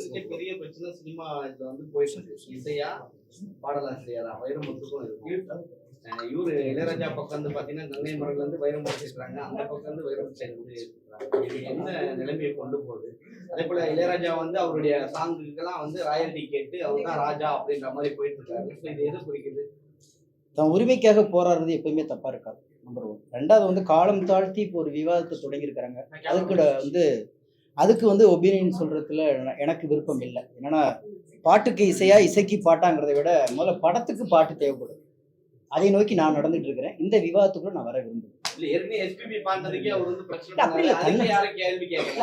இருக்கிற பெரிய பிரச்சனை சினிமா இதுல வந்து போயிட்டு இருக்கு. இசையா? பாடலாசிரியரா வைரமுத்துக்கும் இருக்கு. இவரு இளையராஜா பக்கம் வந்து பாத்தீங்கன்னா கங்கை மரங்கள் வந்து வைரமுத்து இருக்கிறாங்க அந்த பக்கம் வந்து இருக்கிறாங்க இது என்ன நிலைமையை கொண்டு போகுது? அதே போல இளையராஜா வந்து அவருடைய சாங்குக்கெல்லாம் வந்து ராயல்டி கேட்டு அவர் தான் ராஜா அப்படின்ற மாதிரி போயிட்டு இருக்காரு. So இது எது குறிக்குது? தன் உரிமைக்காக போராடுறது எப்பயுமே தப்பா இருக்காது. நம்பர் ஒன் ரெண்டாவது வந்து காலம் தாழ்த்தி இப்போ ஒரு விவாதத்தை தொடங்கியிருக்கிறாங்க. அதுக்கு வந்து அதுக்கு வந்து ஒப்பீனியன் சொல்றதுல என- எனக்கு விருப்பம் இல்லை. என்னன்னா பாட்டுக்கு இசையா இசைக்கு பாட்டாங்கிறத விட முதல்ல படத்துக்கு பாட்டு தேவைப்படும். அதை நோக்கி நான் நடந்துட்டு இருக்கிறேன். இந்த விவாதத்துக்குள்ள நான் வர விரும்புகிறேன்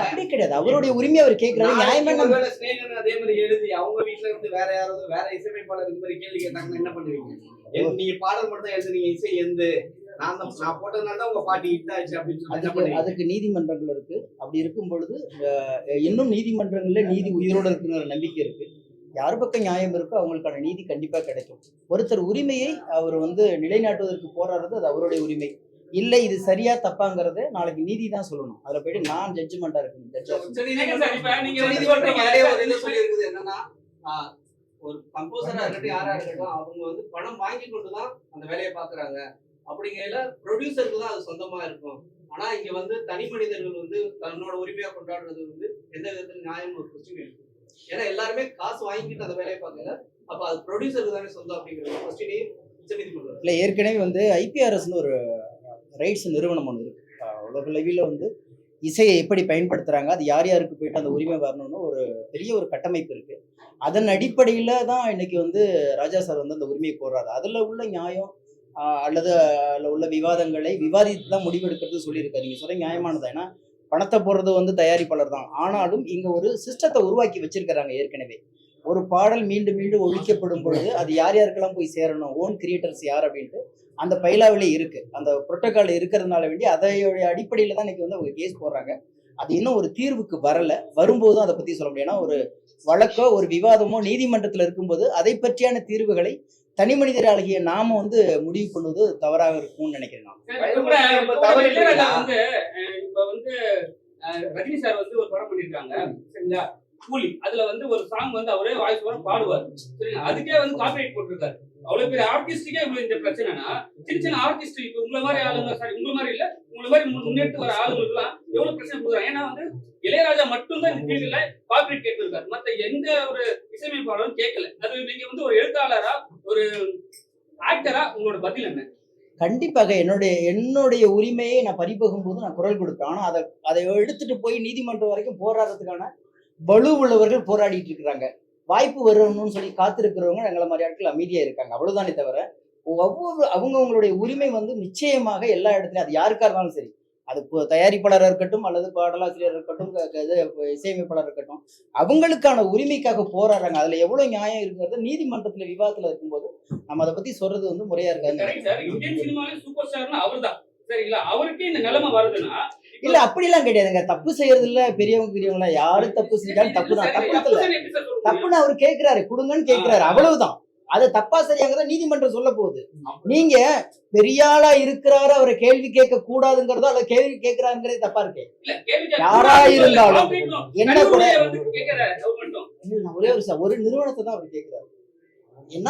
அப்படி கிடையாது. அவருடைய உரிமையை அவர் கேட்கிறாரு. நியாயமா அதே மாதிரி எழுதி அவங்க வீட்ல இருந்து வேற யாராவது வேற இசையமைப்பாளர் இந்த மாதிரி கேள்வி கேட்டாங்கன்னா என்ன பண்ணுவீங்க? நீங்க பாடல் மட்டும் தான் எழுதுனீங்க இசை எந்த? நான் தான் நான் போட்டதுனால தான் உங்க பாட்டு ஹிட் ஆச்சு அப்படின்னு சொல்லி என்ன அதுக்கு நீதிமன்றங்கள் இருக்கு. அப்படி இருக்கும் பொழுது இன்னும் நீதிமன்றங்கள்ல நீதி உயிரோட இருக்குங்கிற நம்பிக்கை இருக்கு. யார் பக்கம் நியாயம் இருக்கோ அவங்களுக்கான நீதி கண்டிப்பா கிடைக்கும். ஒருத்தர் உரிமையை அவர் வந்து நிலைநாட்டுவதற்கு போராடுறது அது அவருடைய உரிமை. இல்லை இது சரியா தப்பாங்கிறத நாளைக்கு நீதி தான் சொல்லணும். அதுல போயிட்டு நான் ஜட்ஜ்மெண்டா சொல்லியிருக்குது என்னன்னா ஆஹ், ஒரு கம்போசரா இருக்கட்டும் யாரா இருக்கட்டும் அவங்க வந்து பணம் வாங்கி கொண்டு தான் அந்த வேலையை பாக்குறாங்க அப்படிங்கையில ப்ரொடியூசருக்கு தான் அது சொந்தமா இருக்கும். ஆனா இங்க வந்து தனி மனிதர்கள் வந்து தன்னோட உரிமையா கொண்டாடுறது வந்து எந்த விதத்துல நியாயம் ஒரு கொஸ்டின் இருக்கு ஏன்னா எல்லாருமே காசு வாங்கிட்டு அந்த வேலையை பார்க்கல. அப்ப அது ப்ரொடியூசருக்கு தானே சொந்தம் அப்படிங்கிற கொஸ்டினையும் உச்சநீதிமன்றம் இல்லை ஏற்கனவே வந்து ஐபிஆர்எஸ்னு ஒரு ரைட்ஸ் நிறுவனம் ஒன்று இருக்கு. அஹ் உலக வந்து இசையை எப்படி பயன்படுத்துகிறாங்க அது யார் யாருக்கு போயிட்டு அந்த உரிமை வரணும்னு ஒரு பெரிய ஒரு கட்டமைப்பு இருக்குது அதன் அடிப்படையில் தான் இன்னைக்கு வந்து ராஜா சார் வந்து அந்த உரிமையை கோர்றாரு. அதில் உள்ள நியாயம் அல்லது அதில் உள்ள விவாதங்களை விவாதித்து தான் முடிவெடுக்கிறது சொல்லியிருக்காரு. நீங்கள் சொல்ல நியாயமானது? ஏன்னா பணத்தை போடுறது வந்து தயாரிப்பாளர் தான் ஆனாலும் இங்க ஒரு சிஸ்டத்தை உருவாக்கி வச்சிருக்கிறாங்க ஏற்கனவே. ஒரு பாடல் மீண்டும் மீண்டும் ஒழிக்கப்படும் பொழுது அது யார் யாருக்கெல்லாம் போய் சேரணும்? ஓன் கிரியேட்டர்ஸ் யார் அப்படின்ட்டு அந்த பைலாவிலே இருக்கு. அந்த புரோட்டோக்கால் இருக்கிறதுனால வேண்டி அதையோடைய அடிப்படையில் தான் இன்னைக்கு வந்து அவங்க கேஸ் போடுறாங்க. அது இன்னும் ஒரு தீர்வுக்கு வரல. வரும்போது அதை பத்தி சொல்ல முடியும். ஏன்னா ஒரு வழக்கோ ஒரு விவாதமோ நீதிமன்றத்தில் இருக்கும்போது அதை பற்றியான தீர்வுகளை தனி மனிதராகிய நாம வந்து முடிவு பண்ணுவது தவறாக இருக்கும்னு நினைக்கிறேன் நான். இப்ப வந்து ரஜினி சார் வந்து ஒரு படம் பண்ணிருக்காங்க சரிங்களா? கூலி. அதுல வந்து ஒரு சாங் வந்து அவரே வாய்ஸ் வர பாடுவார் சரிங்களா? அதுக்கே வந்து காப்பிரைட் போட்டிருக்காரு. அவ்வளவு பெரிய ஆர்டிஸ்டுக்கே இவ்வளவு இந்த பிரச்சனைனா சின்ன சின்ன ஆர்டிஸ்ட் இப்ப உங்களை மாதிரி ஆளுங்க சாரி உங்களை மாதிரி இல்ல உங்களை மாதிரி முன்- முன்னெடுத்து வர ஆளுங்களுக்கு எல்லாம் எவ்வளவு பிரச்சனை கொடுக்குறாங்க? ஏன்னா வந்து இளையராஜா மட்டும்தான் இந்த ஃபீல்டுல காப்பிரைட் கேட்டிருக்காரு. மத்த எந்த ஒரு இசையமைப்பாளரும் கேட்கல. அது நீங்க வந்து ஒரு எழுத்தாளரா ஒரு ஆக்டரா உங்களோட பதில் என்ன? கண்டிப்பாக என்னுடைய என்னுடைய உரிமையை நான் பறிபோகும் போது நான் குரல் கொடுப்பேன். ஆனா அதை அதை எடுத்துட்டு போய் நீதிமன்றம் வரைக்கும் போராடுறதுக்கான வலு உள்ளவர்கள் போராடிட்டு இருக்கிறாங்க. வாய்ப்பு வரணும்னு சொல்லி காத்திருக்கிறவங்க எங்களை மாதிரி ஆட்கள் அமைதியா இருக்காங்க. அவ்வளோதானே தவிர ஒவ்வொரு அவங்கவுங்களுடைய உரிமை வந்து நிச்சயமாக எல்லா இடத்துலயும் அது யாருக்காக இருந்தாலும் சரி அது தயாரிப்பாளராக இருக்கட்டும் அல்லது பாடலாசிரியர் இருக்கட்டும் இது இசையமைப்பாளர் இருக்கட்டும் அவங்களுக்கான உரிமைக்காக போராடுறாங்க. அதுல எவ்வளவு நியாயம் இருக்கிறது நீதிமன்றத்துல விவாதத்துல இருக்கும்போது நம்ம அதை பத்தி சொல்றது வந்து முறையா இருக்காது இந்தியன் சினிமாலே சூப்பர் ஸ்டார்னா அவர்தான். சரிங்களா? அவருக்கே இந்த நிலைமை வருதுன்னா இல்ல அப்படிலாம் கிடையாதுங்க. தப்பு செய்யறது இல்ல பெரியவங்க பெரியவங்களா யாரு தப்பு செஞ்சாலும் தப்பு தான் தப்பு இல்ல தப்புன்னு அவர் கேக்குறாரு. கொடுங்கன்னு கேக்குறாரு. அவ்வளவுதான். அது தப்பா சரியாங்கிறத நீதிமன்றம் சொல்ல போகுது. நீங்க பெரிய ஆளா இருக்கிறாரு அவரை கேள்வி கேட்க கூடாதுங்கிறதோ அல்ல கேள்வி கேட்கிறாருங்கிறதே தப்பா இருக்கு யாரா. இருந்தாலும். என்ன கூட- ஒரே ஒரு ஒரு நிறுவனத்தை தான் அவர் கேட்கிறாரு என்ன